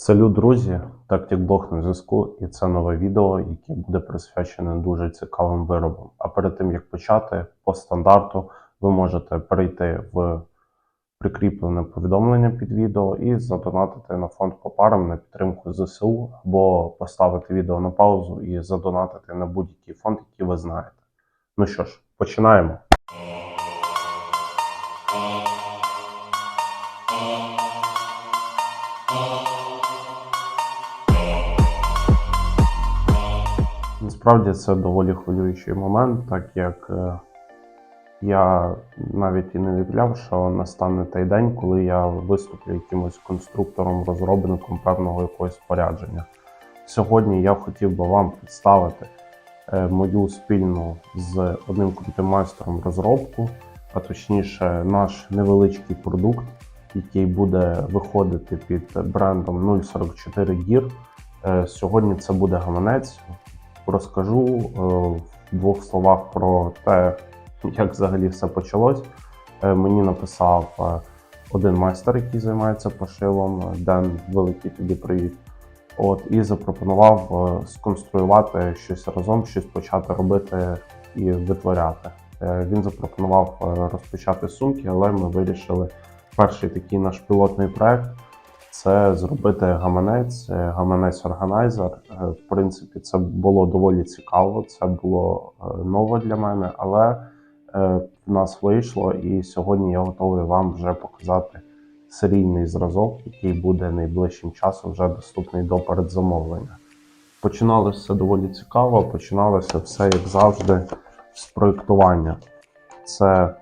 Салют, друзі! Тактик Блог на зв'язку, і це нове відео, яке буде присвячене дуже цікавим виробам. А перед тим як почати, по стандарту ви можете перейти в прикріплене повідомлення під відео і задонатити на фонд по парам на підтримку ЗСУ, або поставити відео на паузу і задонатити на будь-який фонд, який ви знаєте. Ну що ж, починаємо. Насправді це доволі хвилюючий момент, так як е, я навіть і не уявляв, що настане той день, коли я виступлю якимось конструктором, розробником певного якогось спорядження. Сьогодні я хотів би вам представити е, мою спільну з одним крутим майстром розробку, а точніше, наш невеличкий продукт, який буде виходити під брендом 044 Gear. Е, Сьогодні це буде гаманець. Розкажу е, в двох словах про те, як взагалі все почалось. Е, Мені написав е, один майстер, який займається пошивом, Ден, великий тобі привіт. От, і запропонував сконструювати щось разом, щось почати робити і витворяти. Він запропонував розпочати сумки, але ми вирішили перший такий наш пілотний проект це зробити гаманець, е, гаманець органайзер. Е, В принципі, це було доволі цікаво, це було е, ново для мене, але в нас вийшло, і сьогодні я готовий вам вже показати серійний зразок, який буде найближчим часом вже доступний до передзамовлення. Починалося все доволі цікаво, починалося все як завжди з проєктування. Це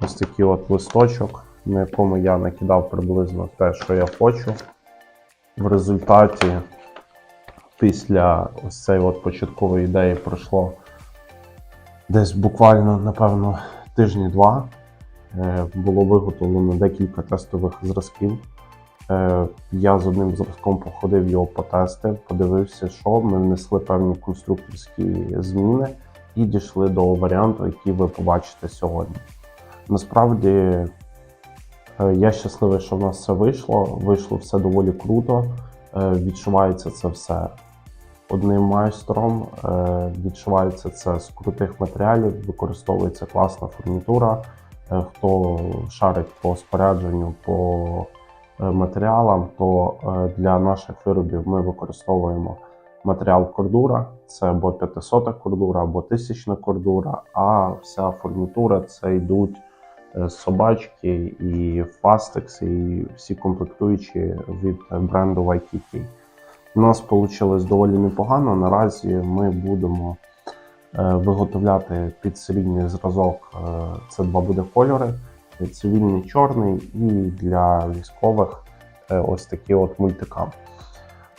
ось такий от листочок, на якому я накидав приблизно те, що я хочу. В результаті, після ось цієї от початкової ідеї, пройшло десь буквально, напевно, тижні-два. Е, Було виготовлено декілька тестових зразків. Е, Я з одним зразком походив його потестив, подивився, що ми внесли певні конструкторські зміни і дійшли до варіанту, який ви побачите сьогодні. Насправді я щасливий, що в нас все вийшло. Вийшло все доволі круто. Е, Відчувається це все одним майстром. е, Відчувається це з крутих матеріалів, використовується класна фурнітура. Е, Хто шарить по спорядженню, по е, матеріалам, то е, для наших виробів ми використовуємо матеріал кордура. Це або 500 кордура, або 1000 кордура, а вся фурнітура це йдуть е, собачки і фастекси, і всі комплектуючі від бренду YTK. У нас вийшло доволі непогано. Наразі ми будемо е, виготовляти під зразок. е, Це два буде кольори: цивільний чорний і для військових е, ось такий от мультикам.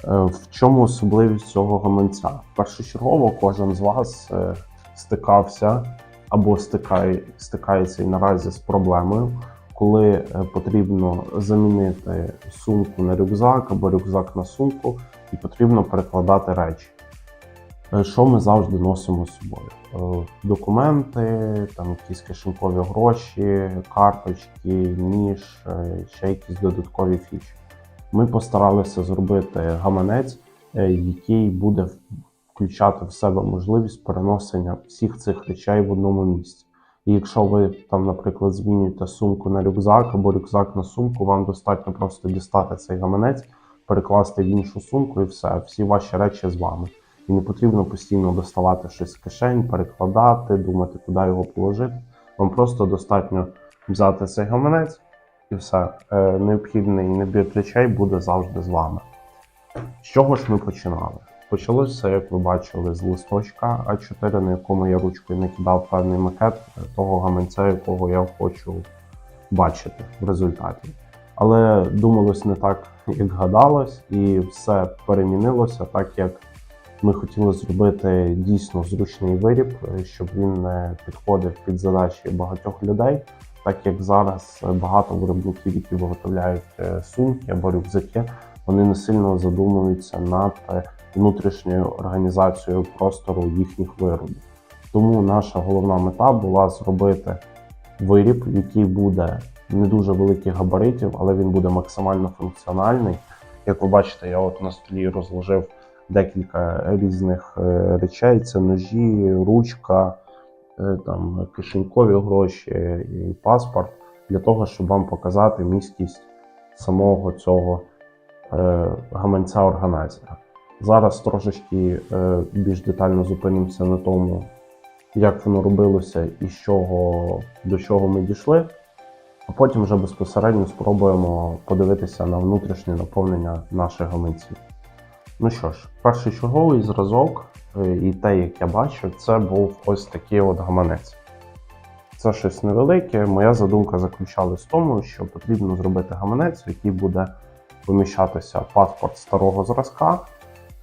Е, В чому особливість цього гаманця? Першочергово кожен з вас е, стикався або стикає, стикається і наразі з проблемою, коли е, потрібно замінити сумку на рюкзак або рюкзак на сумку, і потрібно перекладати речі. Е, Що ми завжди носимо з собою? Е, Документи, там якісь кишенькові гроші, карточки, ніж, ще якісь додаткові фіші. Ми постаралися зробити гаманець, який буде включати в себе можливість переносення всіх цих речей в одному місці. І якщо ви там, наприклад, змінюєте сумку на рюкзак або рюкзак на сумку, вам достатньо просто дістати цей гаманець, перекласти в іншу сумку і все, всі ваші речі з вами. І не потрібно постійно доставати щось з кишень, перекладати, думати, куди його положити. Вам просто достатньо взяти цей гаманець і все. Е, Необхідний набір речей буде завжди з вами. З чого ж ми починали? Почалося все, як ви бачили, з листочка А4, на якому я ручкою накидав певний макет того гаманця, якого я хочу бачити в результаті. Але думалось не так, як гадалось, і все перемінилося так, як ми хотіли зробити дійсно зручний виріб, щоб він не підходив під задачі багатьох людей, так як зараз багато виробників, які виготовляють е, сумки або рюкзаки, вони не сильно задумуються над е, внутрішньою організацією простору їхніх виробів. Тому наша головна мета була зробити виріб, який буде не дуже великих габаритів, але він буде максимально функціональний. Як ви бачите, я от на столі розложив декілька різних е, речей: це ножі, ручка, е, там кишенькові гроші і паспорт для того, щоб вам показати місткість самого цього е, гаманця органайзера. Зараз трошечки е, більш детально зупинимося на тому, як воно робилося і з чого, до чого ми дійшли. А потім вже безпосередньо спробуємо подивитися на внутрішнє наповнення наших гаманців. Ну що ж, перший черговий зразок, е, і те, як я бачив, це був ось такий от гаманець. Це щось невелике. Моя задумка заключалась в тому, що потрібно зробити гаманець, в який буде поміщатися паспорт старого зразка.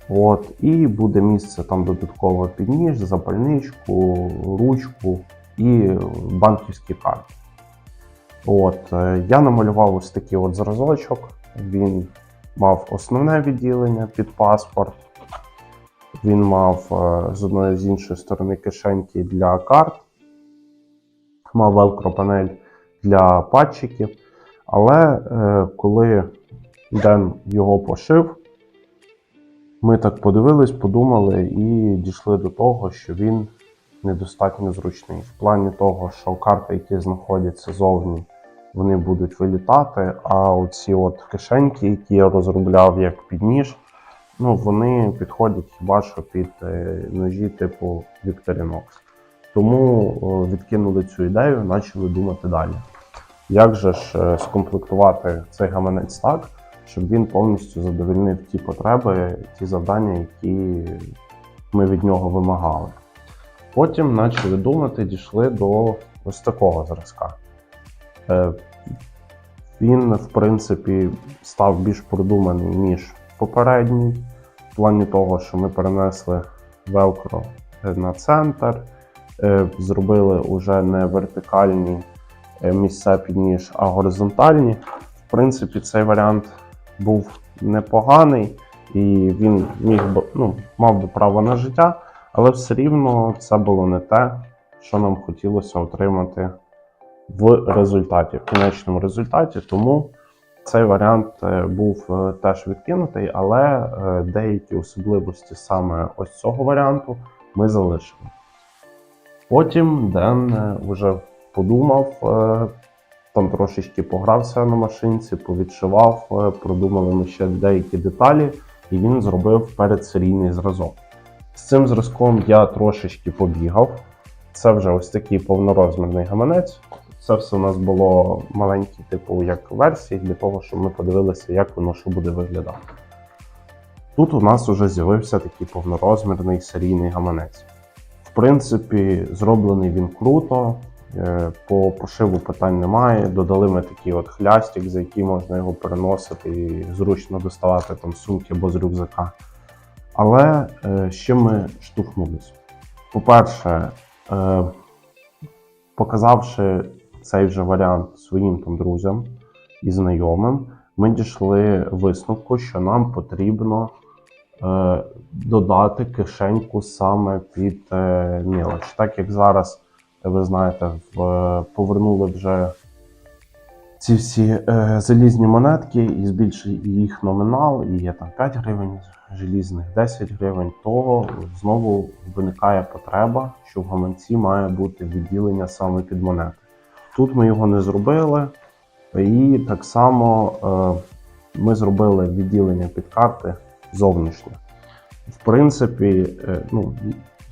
От, і буде місце там додатково під ніж, запальничку, ручку і банківські карти. От, е, я намалював ось такий от зразочок. Він мав основне відділення під паспорт. Він мав е, з одної з іншої сторони кишеньки для карт, мав велкро-панель для патчиків. Але е, коли Ден його пошив, ми так подивились, подумали і дійшли до того, що він недостатньо зручний. В плані того, що карти, які знаходяться зовні, вони будуть вилітати. А оці от кишеньки, які я розробляв як підніж, ну вони підходять хіба що під е, ножі типу Victorinox. Тому відкинули цю ідею, почали думати далі. Як же ж е, скомплектувати цей гаманець так, щоб він повністю задовольнив ті потреби, ті завдання, які ми від нього вимагали. Потім почали думати, дійшли до ось такого зразка. Е, Він, в принципі, став більш продуманий, ніж попередній, в плані того, що ми перенесли велкро на центр, е, зробили уже не вертикальні е, місця під ніж, а горизонтальні. В принципі, цей варіант був непоганий і він міг би, ну, мав би право на життя, але все рівно це було не те, що нам хотілося отримати в результаті, в кінечному результаті. Тому цей варіант е, був е, теж відкинутий, але е, деякі особливості саме ось цього варіанту ми залишили. Потім Ден вже подумав, там трошечки погрався на машинці, повідшивав, е, продумали ми ще деякі деталі, і він зробив передсерійний зразок. З цим зразком я трошечки побігав. Це вже ось такий повнорозмірний гаманець. Це все у нас було маленькі, типу, як версії, для того, щоб ми подивилися, як воно що буде виглядати. Тут у нас вже з'явився такий повнорозмірний серійний гаманець. В принципі, зроблений він круто, по пошиву питань немає. Додали ми такий от хлястик, за який можна його переносити і зручно доставати там сумки або з рюкзака. Але е, чим ми штовхнулися? По-перше, е, показавши цей вже варіант своїм там друзям і знайомим, ми дійшли висновку, що нам потрібно е, додати кишеньку саме під е, мілоч. Так як зараз, е, ви знаєте, повернули вже ці всі е, залізні монетки і збільшили їх номінал, і є там 5 гривень желізних, 10 гривень, то знову виникає потреба, що в гаманці має бути відділення саме під монети. Тут ми його не зробили, і так само е, ми зробили відділення під карти зовнішнє. В принципі, е, ну,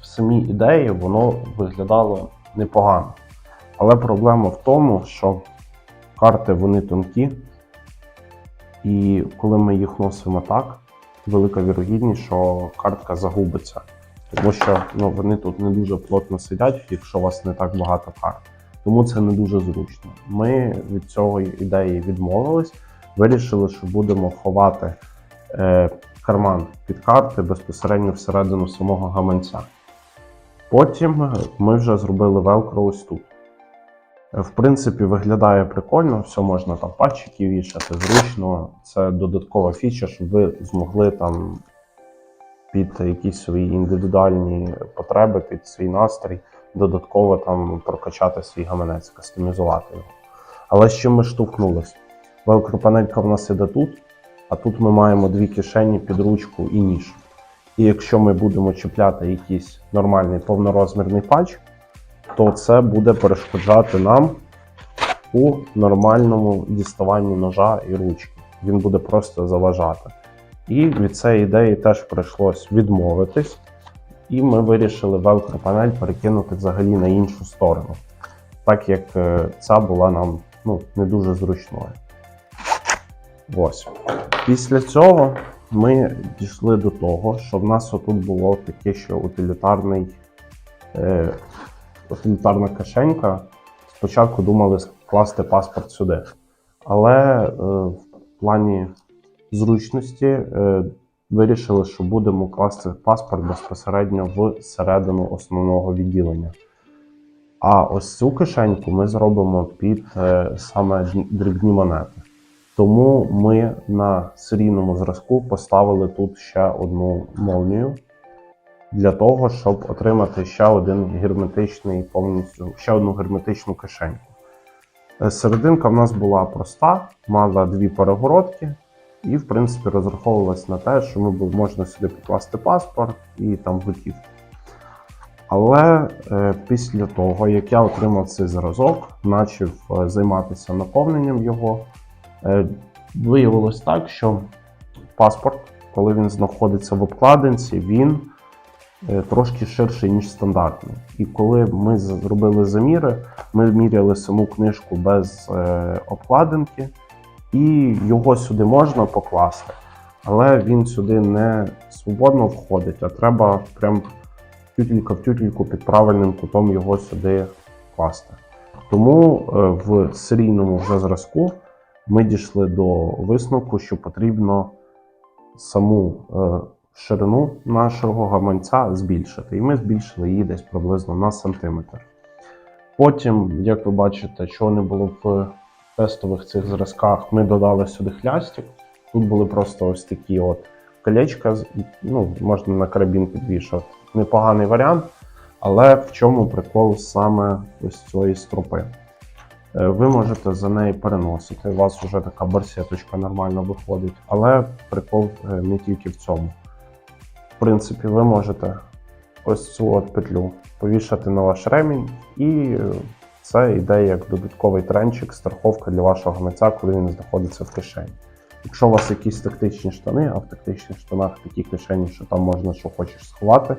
в самій ідеї воно виглядало непогано. Але проблема в тому, що карти вони тонкі, і коли ми їх носимо так, велика вірогідність, що картка загубиться. Тому що ну, вони тут не дуже плотно сидять, якщо у вас не так багато карт. Тому це не дуже зручно. Ми від цього ідеї відмовились, вирішили, що будемо ховати е, карман під карти безпосередньо всередину самого гаманця. Потім ми вже зробили велкро ось тут. В принципі, виглядає прикольно, все можна там патчики вішати, зручно. Це додаткова фіча, щоб ви змогли там під якісь свої індивідуальні потреби, під свій настрій, додатково там прокачати свій гаманець, кастомізувати його. Але з чим ми штовхнулись? Велкропанелька в нас іде тут, а тут ми маємо дві кишені під ручку і ніж. І якщо ми будемо чіпляти якийсь нормальний повнорозмірний патч, то це буде перешкоджати нам у нормальному діставанні ножа і ручки. Він буде просто заважати. І від цієї ідеї теж прийшлось відмовитись, і ми вирішили велкропанель перекинути взагалі на іншу сторону, так як е, ця була нам ну, не дуже зручною. Ось. Після цього ми дійшли до того, що в нас отут було таке, що утилітарний, е, утилітарна кишенька. Спочатку думали скласти паспорт сюди. Але е, в плані зручності е, вирішили, що будемо класти паспорт безпосередньо в середину основного відділення. А ось цю кишеньку ми зробимо під е, саме дрібні монети. Тому ми на серійному зразку поставили тут ще одну молнію для того, щоб отримати ще один герметичний повністю, ще одну герметичну кишеньку. Е, Серединка в нас була проста, мала дві перегородки, і, в принципі, розраховувалась на те, що ми можна сюди покласти паспорт і там готівку. Але е, після того, як я отримав цей зразок, почав е, займатися наповненням його, виявилось так, що паспорт, коли він знаходиться в обкладинці, він е, трошки ширший, ніж стандартний. І коли ми зробили заміри, ми міряли саму книжку без е, обкладинки, і його сюди можна покласти, але він сюди не свободно входить, а треба прям тютелька в тютельку під правильним кутом його сюди класти. Тому е, в серійному вже зразку ми дійшли до висновку, що потрібно саму е, ширину нашого гаманця збільшити. І ми збільшили її десь приблизно на сантиметр. Потім, як ви бачите, чого не було в тестових цих зразках, ми додали сюди хлястик. Тут були просто ось такі от колечка, ну, можна на карабін підвішати. Непоганий варіант, але в чому прикол саме ось цієї стропи? Е, Ви можете за неї переносити, у вас вже така барсеточка нормально виходить, але прикол е, не тільки в цьому. В принципі, ви можете ось цю от петлю повішати на ваш ремінь, і це йде як додатковий тренчик, страховка для вашого гаманця, коли він знаходиться в кишені. Якщо у вас якісь тактичні штани, а в тактичних штанах такі кишені, що там можна що хочеш сховати,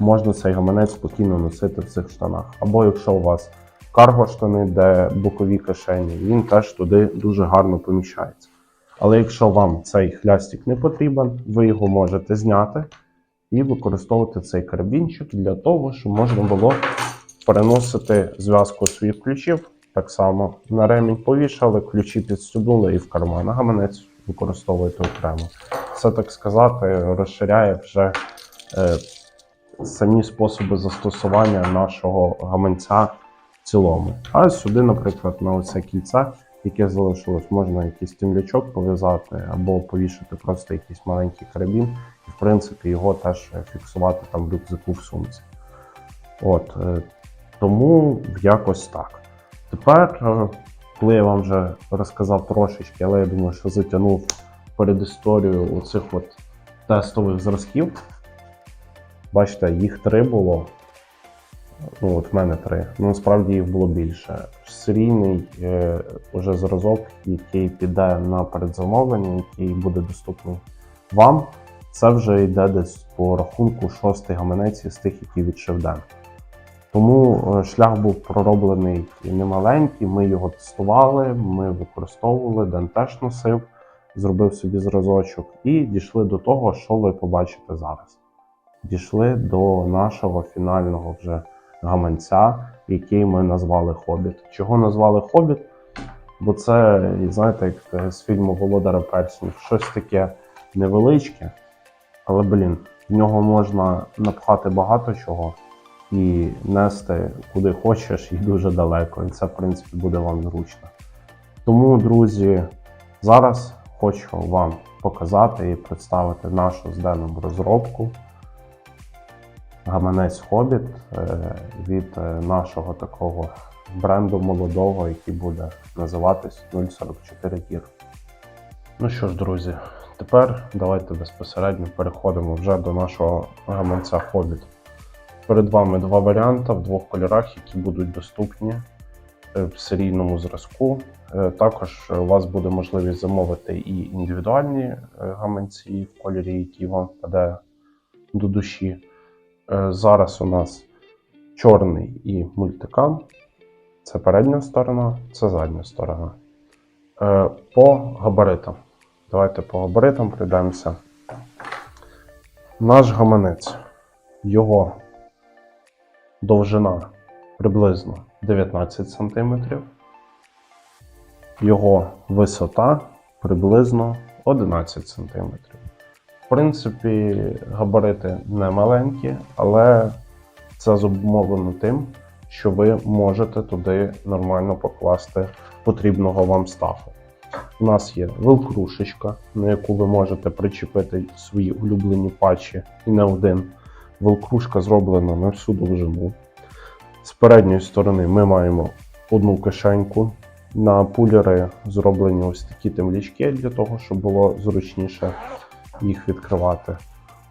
можна цей гаманець спокійно носити в цих штанах. Або якщо у вас карго штани, де бокові кишені, він теж туди дуже гарно поміщається. Але якщо вам цей хлястик не потрібен, ви його можете зняти і використовувати цей карабінчик для того, щоб можна було переносити зв'язку своїх ключів. Так само на ремінь повішали, ключі підстібнули і в карман. А гаманець використовуєте окремо. Це так сказати, розширяє вже е, самі способи застосування нашого гаманця цілому. А сюди, наприклад, на оце кільце, яке залишилось, можна якийсь темлячок пов'язати або повішати просто якийсь маленький карабін, і в принципі його теж фіксувати там в рюкзаку в сумці. От, е, тому якось так. Тепер, е, коли я вам вже розказав трошечки, але я думаю, що затягнув перед історією оцих от тестових зразків. Бачите, їх три було. Ну, от в мене три. Ну, насправді їх було більше. Серійний е, уже зразок, який піде на передзамовлення, який буде доступний вам. Це вже йде десь по рахунку шостий гаманець із тих, які відшив Ден. Тому е, шлях був пророблений немаленький. Ми його тестували, ми використовували, Ден теж носив, зробив собі зразочок і дійшли до того, що ви побачите зараз. Дійшли до нашого фінального вже гаманця, який ми назвали Хобіт. Чого назвали Хобіт? Бо це, знаєте, як е, з фільму Володаря Перснів, щось таке невеличке, але, блін, в нього можна напхати багато чого і нести куди хочеш і дуже далеко. І це, в принципі, буде вам зручно. Тому, друзі, зараз хочу вам показати і представити нашу з Деном розробку. Гаманець Хобіт е, від е, нашого такого бренду молодого, який буде називатись 044 Gear. Ну що ж, друзі, тепер давайте безпосередньо переходимо вже до нашого гаманця Hobbit. Перед вами два варіанти в двох кольорах, які будуть доступні е, в серійному зразку. Також у вас буде можливість замовити і індивідуальні гаманці в кольорі, який вам впаде до душі. Е, Зараз у нас чорний і мультикам. Це передня сторона, це задня сторона. Е, По габаритам. Давайте по габаритам пройдемося. Наш гаманець. Його довжина приблизно 19 см. Його висота приблизно 11 см. Принципі, габарити не маленькі, але це зумовлено тим, що ви можете туди нормально покласти потрібного вам стафу. У нас є велкрушечка, на яку ви можете причепити свої улюблені патчі і не один. Велкрушка зроблена на всю довжину. З передньої сторони ми маємо одну кишеньку. На пулери зроблені ось такі темлячки для того, щоб було зручніше їх відкривати.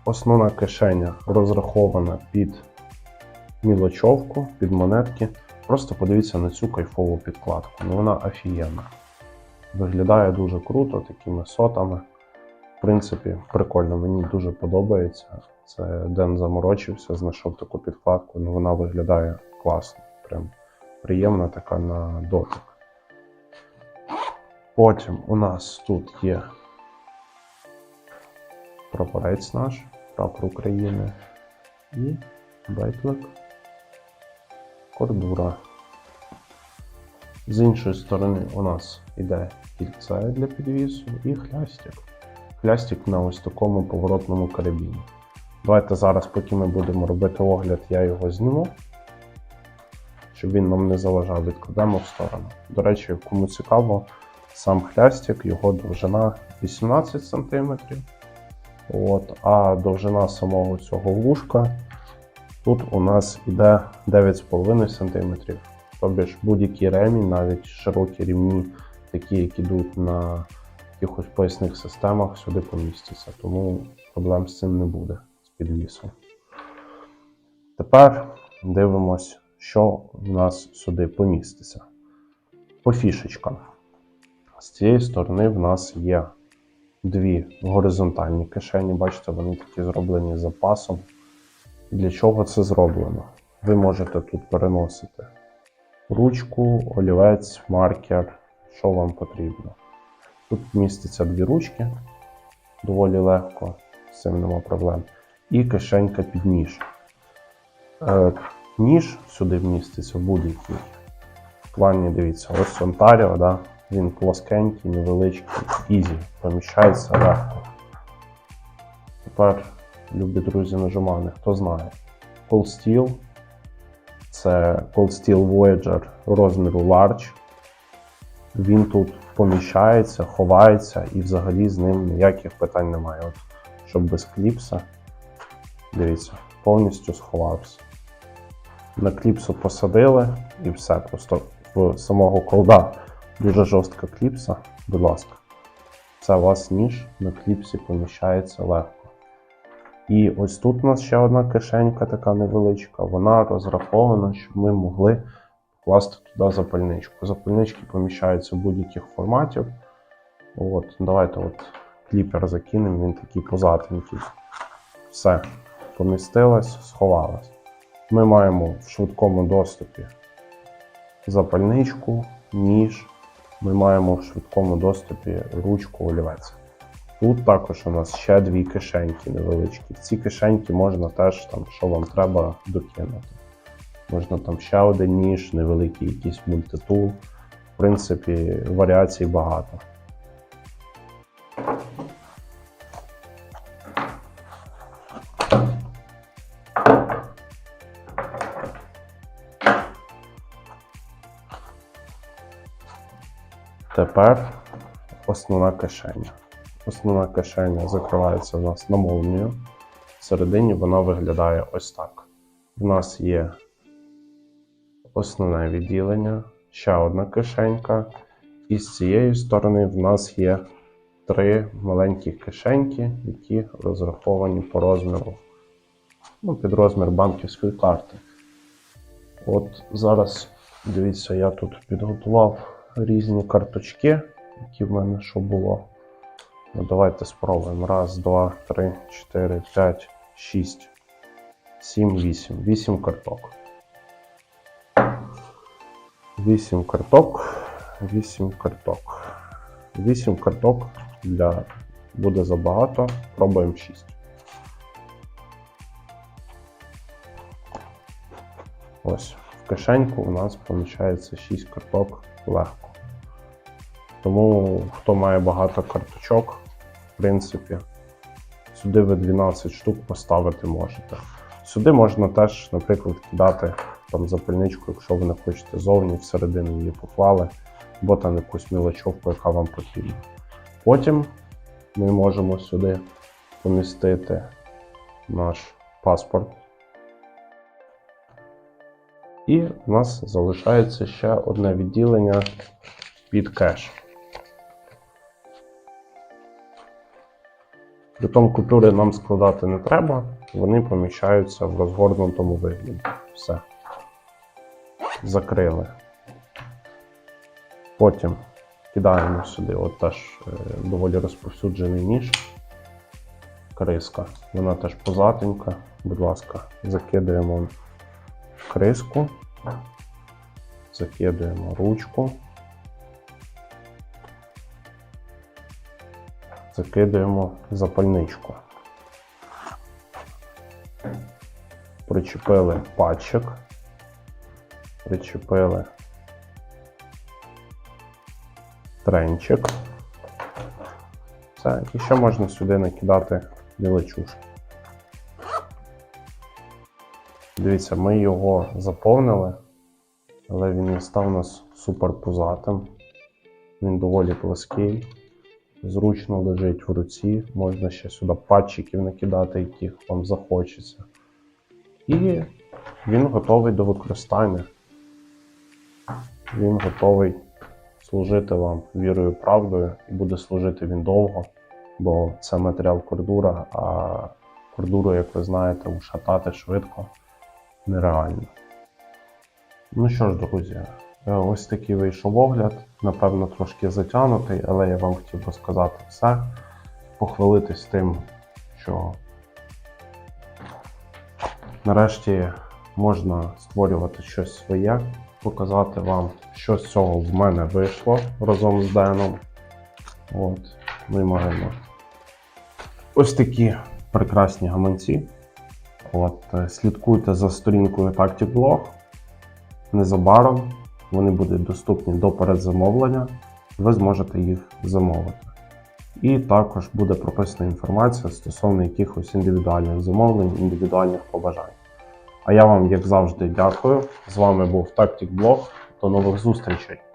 Основна кишеня розрахована під мілочовку, під монетки. Просто подивіться на цю кайфову підкладку. Ну вона офігенна. Виглядає дуже круто, такими сотами. В принципі, прикольно, мені дуже подобається. Це Ден заморочився, знайшов таку підкладку, ну вона виглядає класно. Прям приємна така на дотик. Потім у нас тут є прапорець наш, прапор України і бейтлик кордура. З іншої сторони у нас іде кільце для підвісу і хлястик. Хлястик на ось такому поворотному карабіні. Давайте зараз, поки ми будемо робити огляд, я його зніму, щоб він нам не заважав, відкладемо в сторону. До речі, кому цікаво, сам хлястик, його довжина 18 см. От, а довжина самого цього вушка тут у нас іде 9,5 см. Тобто будь-який ремінь, навіть широкі рівні, такі, які йдуть на якихось поясних системах, сюди помістяться. Тому проблем з цим не буде з підвісом. Тепер дивимось, що в нас сюди поміститься. По фішечкам. З цієї сторони в нас є дві горизонтальні кишені. Бачите, вони такі зроблені запасом. Для чого це зроблено? Ви можете тут переносити ручку, олівець, маркер, що вам потрібно. Тут містяться дві ручки, доволі легко, з цим нема проблем. І кишенька під ніж. Е, ніж сюди вміститься будь-який. В плані, дивіться, ось да? Він плоскенький, невеличкий, ізі, поміщається легко. Тепер, любі друзі, нажимани, хто знає. Cold Steel це Cold Steel Voyager розміру Large. Він тут поміщається, ховається і взагалі з ним ніяких питань немає. От, щоб без кліпса, дивіться, повністю сховався. На кліпсу посадили і все. Просто в самого колда дуже жорстка кліпса, будь ласка. Це у вас ніж на кліпсі поміщається легко. І ось тут у нас ще одна кишенька така невеличка. Вона розрахована, щоб ми могли покласти туди запальничку. Запальнички поміщаються будь-яких форматів. От, давайте от кліпер закинемо, він такий позатенький. Все, помістилось, сховалось. Ми маємо в швидкому доступі запальничку, ніж. Ми маємо в швидкому доступі ручку олівець. Тут також у нас ще дві кишеньки невеличкі. В ці кишеньки можна теж, там, що вам треба, докинути. Можна там ще один ніж, невеликий якийсь мультитул. В принципі, варіацій багато. Тепер основна кишеня. Основна кишеня закривається у нас на. Всередині вона виглядає ось так. У нас є основне відділення, ще одна кишенька. І з цієї сторони в нас є три маленькі кишеньки, які розраховані по розміру, ну, під розмір банківської карти. От зараз, дивіться, я тут підготував різні карточки, які в мене що було. Ну, давайте спробуємо. Раз, два, три, чотири, п'ять, шість, сім, вісім. Вісім карток. Вісім карток. Вісім карток. Вісім карток для буде забагато. Пробуємо шість. Ось в кишеньку у нас виходить 6 карток легко. Тому хто має багато карточок, в принципі, сюди ви 12 штук поставити можете. Сюди можна теж, наприклад, кидати там запальничку, якщо ви не хочете зовні, всередину її поклали, або там якусь мілочовку, яка вам потрібна. Потім ми можемо сюди помістити наш паспорт. І у нас залишається ще одне відділення під кеш. Притом купюри нам складати не треба, вони поміщаються в розгорнутому вигляді. Все. Закрили. Потім кидаємо сюди от теж е, доволі розповсюджений ніж. Криска. Вона теж позатенька. Будь ласка, закидаємо в криску. Закидуємо ручку. Закидуємо запальничку. Причепили патчик. Причепили тренчик. Все, і ще можна сюди накидати мілочушки. Дивіться, ми його заповнили, але він не став у нас супер пузатим. Він доволі плоский, зручно лежить в руці. Можна ще сюди патчиків накидати, яких вам захочеться. І він готовий до використання. Він готовий служити вам вірою, правдою, і буде служити він довго, бо це матеріал кордура, а кордуру, як ви знаєте, ушатати швидко нереально. Ну що ж, друзі, е, ось такий вийшов огляд. Напевно, трошки затягнутий, але я вам хотів розказати все, похвалитись тим, що нарешті можна створювати щось своє, показати вам, що з цього в мене вийшло разом з Деном. От, ми маємо ось такі прекрасні гаманці. От, е, слідкуйте за сторінкою Tactic Blog. Незабаром вони будуть доступні до передзамовлення, ви зможете їх замовити. І також буде прописана інформація стосовно якихось індивідуальних замовлень, індивідуальних побажань. А я вам, як завжди, дякую. З вами був Tactic Blog. До нових зустрічей!